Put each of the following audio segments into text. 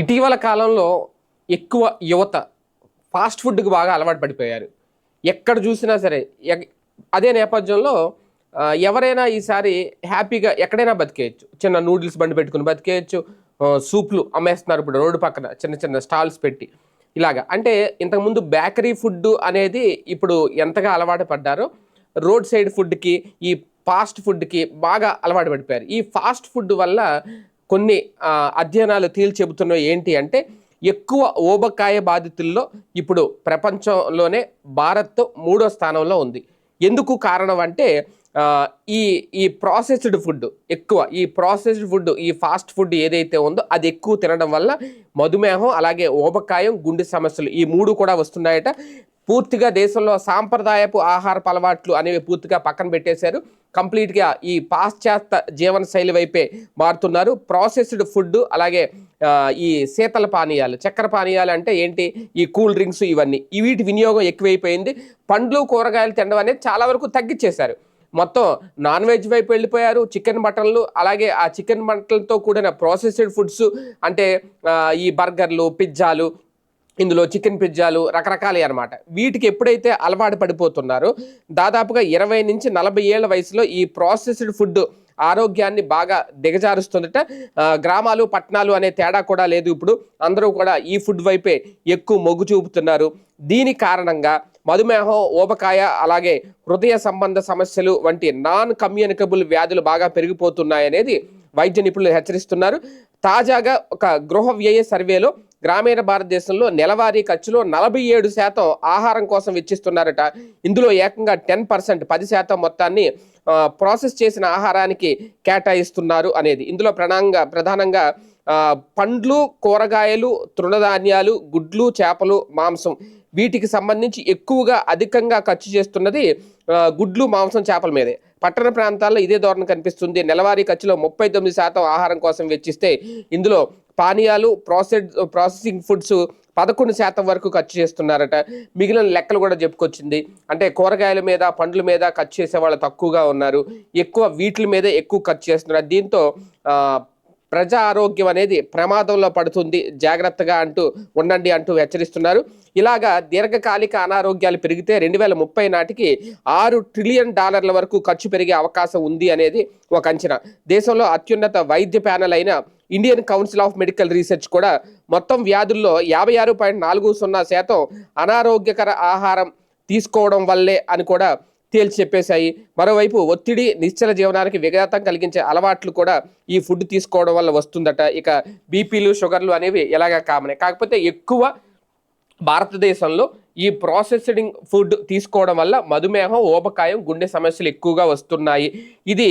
ఇటీవల కాలంలో ఎక్కువ యువత ఫాస్ట్ ఫుడ్కి బాగా అలవాటు పడిపోయారు. ఎక్కడ చూసినా సరే అదే నేపథ్యంలో ఎవరైనా ఈసారి హ్యాపీగా ఎక్కడైనా బతికేయచ్చు. చిన్న నూడిల్స్ బండి పెట్టుకుని బతికేయచ్చు. సూప్లు అమ్మేస్తున్నారు ఇప్పుడు రోడ్డు పక్కన చిన్న చిన్న స్టాల్స్ పెట్టి. ఇలాగా. అంటే ఇంతకుముందు బేకరీ ఫుడ్ అనేది ఇప్పుడు ఎంతగా అలవాటు పడ్డారో రోడ్ సైడ్ ఫుడ్కి ఈ ఫాస్ట్ ఫుడ్కి బాగా అలవాటు పడిపోయారు. ఈ ఫాస్ట్ ఫుడ్ వల్ల కొన్ని అధ్యయనాలు తేల్చి ఏంటి అంటే ఎక్కువ ఓబకాయ బాధితుల్లో ఇప్పుడు ప్రపంచంలోనే భారత్ మూడో స్థానంలో ఉంది. ఎందుకు కారణం అంటే ఈ ఈ ప్రాసెస్డ్ ఫుడ్ ఎక్కువ ఈ ప్రాసెస్డ్ ఫుడ్ ఈ ఫాస్ట్ ఫుడ్ ఏదైతే ఉందో అది ఎక్కువ తినడం వల్ల మధుమేహం అలాగే ఓబకాయం గుండె సమస్యలు ఈ మూడు కూడా వస్తున్నాయట. పూర్తిగా దేశంలో సాంప్రదాయపు ఆహారపు అలవాట్లు అనేవి పూర్తిగా పక్కన పెట్టేశారు. కంప్లీట్గా ఈ పాశ్చాత్య జీవన శైలి వైపే మారుతున్నారు. ప్రాసెస్డ్ ఫుడ్ అలాగే ఈ శీతల పానీయాలు. చక్కెర పానీయాలు అంటే ఏంటి? ఈ కూల్ డ్రింక్స్ ఇవన్నీ. ఈ వీటి వినియోగం ఎక్కువైపోయింది. పండ్లు కూరగాయలు తినడం అనేది చాలా వరకు తగ్గించేశారు మొత్తం నాన్ వెజ్ వైపు వెళ్ళిపోయారు. చికెన్ మటన్లు అలాగే ఆ చికెన్ మటన్లతో కూడిన ప్రాసెస్డ్ ఫుడ్స్ అంటే ఈ బర్గర్లు పిజ్జాలు ఇందులో చికెన్ పిజ్జాలు రకరకాలు అనమాట వీటికి ఎప్పుడైతే అలవాటు పడిపోతున్నారో దాదాపుగా ఇరవై నుంచి నలభై ఏళ్ళ వయసులో ఈ ప్రాసెస్డ్ ఫుడ్ ఆరోగ్యాన్ని బాగా దిగజారుస్తుందట. గ్రామాలు పట్టణాలు అనే తేడా కూడా లేదు ఇప్పుడు. అందరూ కూడా ఈ ఫుడ్ వైపే ఎక్కువ మొగ్గు చూపుతున్నారు. దీని కారణంగా మధుమేహం ఊబకాయ అలాగే హృదయ సంబంధ సమస్యలు వంటి నాన్ కమ్యూనికబుల్ వ్యాధులు బాగా పెరిగిపోతున్నాయనేది వైద్య నిపుణులు హెచ్చరిస్తున్నారు. తాజాగా ఒక గృహ వ్యయ సర్వేలో గ్రామీణ భారతదేశంలో నెలవారీ ఖర్చులో నలభై ఏడు శాతం ఆహారం కోసం వెచ్చిస్తున్నారట. ఇందులో ఏకంగా టెన్ పర్సెంట్ పది శాతం మొత్తాన్ని ప్రాసెస్ చేసిన ఆహారానికి కేటాయిస్తున్నారు అనేది. ఇందులో ప్రధానంగా ప్రధానంగా పండ్లు కూరగాయలు తృణధాన్యాలు గుడ్లు చేపలు మాంసం. వీటికి సంబంధించి ఎక్కువగా అధికంగా ఖర్చు చేస్తున్నది గుడ్లు మాంసం చేపల మీదే. పట్టణ ప్రాంతాల్లో ఇదే ధోరణి కనిపిస్తుంది. నెలవారీ ఖర్చులో ముప్పై తొమ్మిది శాతం ఆహారం కోసం వెచ్చిస్తే ఇందులో పానీయాలు ప్రాసెడ్ ప్రాసెసింగ్ ఫుడ్స్ పదకొండు శాతం వరకు ఖర్చు చేస్తున్నారట. మిగిలిన లెక్కలు కూడా చెప్పుకొచ్చింది. అంటే కూరగాయల మీద పండ్ల మీద ఖర్చు చేసే వాళ్ళు తక్కువగా ఉన్నారు. ఎక్కువ వీటి మీద ఎక్కువ ఖర్చు చేస్తున్నారు. దీంతో ప్రజా ఆరోగ్యం అనేది ప్రమాదంలో పడుతుంది. జాగ్రత్తగా అంటూ ఉండండి అంటూ హెచ్చరిస్తున్నారు. ఇలాగా దీర్ఘకాలిక అనారోగ్యాలు పెరిగితే రెండు వేల ముప్పై నాటికి ఆరు ట్రిలియన్ డాలర్ల వరకు ఖర్చు పెరిగే అవకాశం ఉంది అనేది ఒక అంచనా. దేశంలో అత్యున్నత వైద్య ప్యానెల్ అయిన Indian council of medical research కూడా మొత్తం వ్యాధుల్లో యాభై ఆరు పాయింట్ నాలుగు సున్నా శాతం అనారోగ్యకర ఆహారం తీసుకోవడం వల్లే అని కూడా తేల్చి చెప్పేశాయి. మరోవైపు ఒత్తిడి నిశ్చల జీవనానికి విఘాతం కలిగించే అలవాట్లు కూడా ఈ ఫుడ్ తీసుకోవడం వల్ల వస్తుందట. ఇక బీపీలు షుగర్లు అనేవి ఎలాగా కామనే. కాకపోతే ఎక్కువ భారతదేశంలో ఈ ప్రాసెస్డింగ్ ఫుడ్ తీసుకోవడం వల్ల మధుమేహం ఊబకాయం గుండె సమస్యలు ఎక్కువగా వస్తున్నాయి. ఇది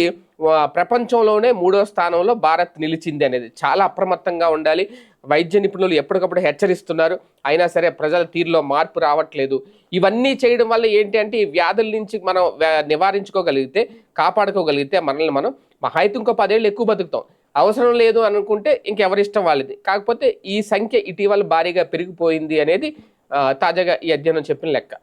ప్రపంచంలోనే మూడో స్థానంలో భారత్ నిలిచింది అనేది చాలా అప్రమత్తంగా ఉండాలి. వైద్య నిపుణులు ఎప్పటికప్పుడు హెచ్చరిస్తున్నారు. అయినా సరే ప్రజల తీరులో మార్పు రావట్లేదు. ఇవన్నీ చేయడం వల్ల ఏంటి అంటే ఈ వ్యాధుల నుంచి మనం నివారించుకోగలిగితే కాపాడుకోగలిగితే మనల్ని మనం మహా అయితే ఇంకో పదేళ్ళు ఎక్కువ బతుకుతాం. అవసరం లేదు అనుకుంటే ఇంకెవరిష్టం వాళ్ళది. కాకపోతే ఈ సంఖ్య ఇటీవల భారీగా పెరిగిపోయింది అనేది తాజాగా ఈ అధ్యయనం చెప్పిన లెక్క.